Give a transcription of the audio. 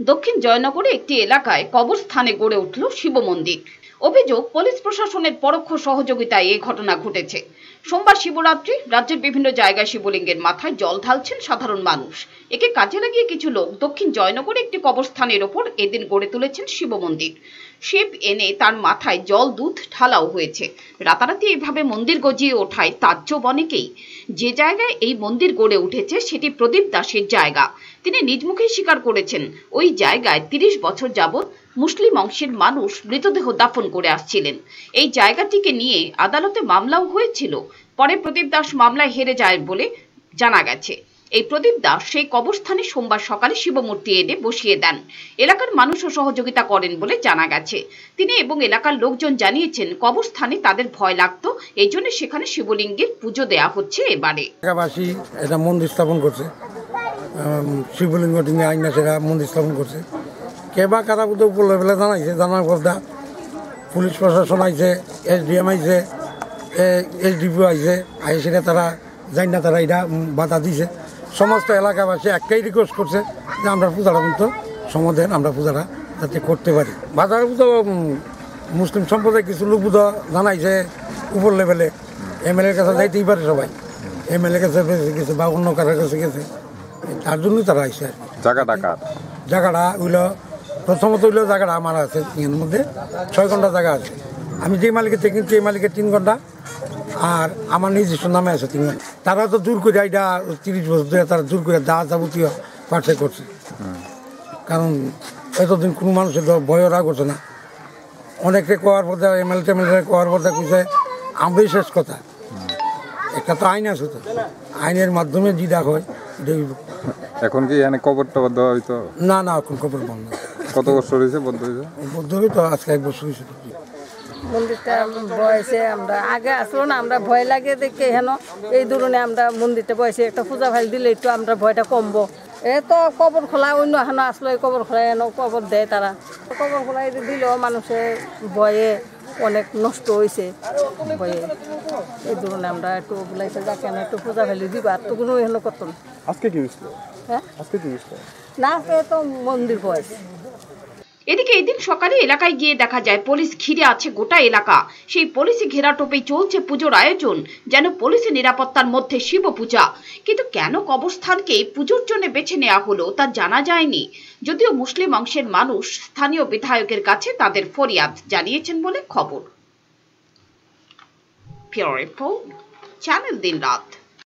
দক্ষিণ জয়নগরে একটি এলাকায় কবরস্থানে গড়ে উঠল শিব মন্দির। অভিযোগ, পুলিশ প্রশাসনের পরোক্ষ সহযোগিতায় এই ঘটনা ঘটেছে। সোমবার শিবরাত্রি, রাজ্যের বিভিন্ন জায়গায় শিবলিঙ্গের মাথায় জল ঢালছেন সাধারণ মানুষ। একে কাজে লাগিয়ে কিছু লোক দক্ষিণ জয়নগরে একটি কবরস্থানের ওপর এদিন গড়ে তুলেছেন শিব মন্দির। শিব এনে তার মাথায় জল, দুধ ঢালাও হয়েছে। রাতারাতি এইভাবে মন্দির গজিয়ে ওঠায় তাজ্জব অনেকেই যে জায়গায় এই মন্দির গড়ে উঠেছে সেটি প্রদীপ দাসের জায়গা। তিনি নিজ মুখেই স্বীকার করেছেন, ওই জায়গায় তিরিশ বছর যাবৎ মুসলিম অংশের মানুষ মৃতদেহ দাফন করে আসছিলেন। এই জায়গাটিকে নিয়ে আদালতে মামলাও হয়েছিল। পরে প্রদীপ দাস মামলায় হেরে যায় বলে জানা গেছে। এই প্রদীপ দাস সেই কবরস্থানে সোমবার সকালে শিবমূর্তি এনে বসিয়ে দেন। এলাকার মানুষও সহযোগিতা করেন বলে জানা গেছে। তিনি এবং এলাকার লোকজন জানিয়েছেন কবরস্থানে তাদের ভয় লাগতো এই জন্য সেখানে শিবলিঙ্গের পুজো দেয়া হচ্ছে এবারে। এলাকাবাসী এটা মন্দির স্থাপন করছে। উম, শিবলিঙ্গ টিঙ্গে আইনা সেরা মন্দির স্থাপন করছে। কে বা কারা বুধ উপর লেভেলে জানাইছে জানার কথা পুলিশ প্রশাসন আইছে এস ডি এম আইছে এস ডিপি আইছে আই সেটা তারা যাই না তারা এটা বাধা দিছে। সমস্ত এলাকাবাসী একটাই রিকোয়েস্ট করছে যে আমরা পূজাটা কিন্তু সমাধান আমরা পূজাটা যাতে করতে পারি। বাজার তো মুসলিম সম্প্রদায় কিছু লোক বুধ জানাইছে উপর লেভেলে। এমএলএর কাছে যাইতেই পারে সবাই। এমএলএ কাছে গেছে বা অন্য কারোর কাছে গেছে। তার জন্যই তারা আইসে আর কি। জায়গাটা হইল প্রথমত হইল জায়গাটা আমার আছে এর মধ্যে। ছয় ঘণ্টা জায়গা আছে। আমি যে মালিকের থেকে কিনছি এই মালিকের তিন ঘণ্টা। আর আমার নিজস্ব নামে আছে তিন ঘণ্টা। তারা তো দূর করে এটা তিরিশ বছর ধরে তারা দূর করে দা যাবতীয় পার্সে করছে। কারণ এতদিন কোনো মানুষের তো ভয় রাগ করছে না। অনেকে কোয়ার পথে এমএলএ টেমএলএ কোয়ার পথে কইছে আমরাই শেষ কথা। একটা তো আইন আছে তো। আইনের মাধ্যমে যে ডাক হয় এখন কি এখানে কবর টবর দেওয়া হইতো? না না এখন খবর বন্ধ। কত বছর হয়েছে? বন্ধ হয়েছে? তো আজকে এক বছর হয়েছে। মন্দিরটা বয়সে আমরা আগে আসলো না আমরা ভয় লাগে দেখে হেন। এই ধরনের আমরা মন্দিরটা বয়সে একটা পূজা ভাই দিলে একটু আমরা ভয়টা কমবো। এ তো কবর খোলা অন্য হেন আসলো এই কবর খোলা হেন কবর দেয় তারা। কবর খোলা দিলেও মানুষের ভয়ে অনেক নষ্ট হয়েছে ভয়ে। এই ধরনের আমরা একটু বলাইছে যাকে না একটু পূজা ফেলি দিবা আর তো কোনো হেন করতো না। আজকে কি হ্যাঁ? আজকে কি না আজকে তো মন্দির বয়স এদিকে এদিন সকালে এলাকায় গিয়ে দেখা যায়, পুলিশ ঘিরে আছে গোটা এলাকা। সেই পুলিশি ঘেরা টোপে চলছে পুজোর আয়োজন, যেন পুলিশি নিরাপত্তার মধ্যে শিব পূজা। কিন্তু কেন কবরস্থানকে পুজোর জন্য বেছে নেওয়া হলো তা জানা যায়নি। যদিও মুসলিম অংশের মানুষ স্থানীয় বিধায়কের কাছে তাদের ফরিয়াদ জানিয়েছেন বলে খবর। চ্যানেল দিন রাত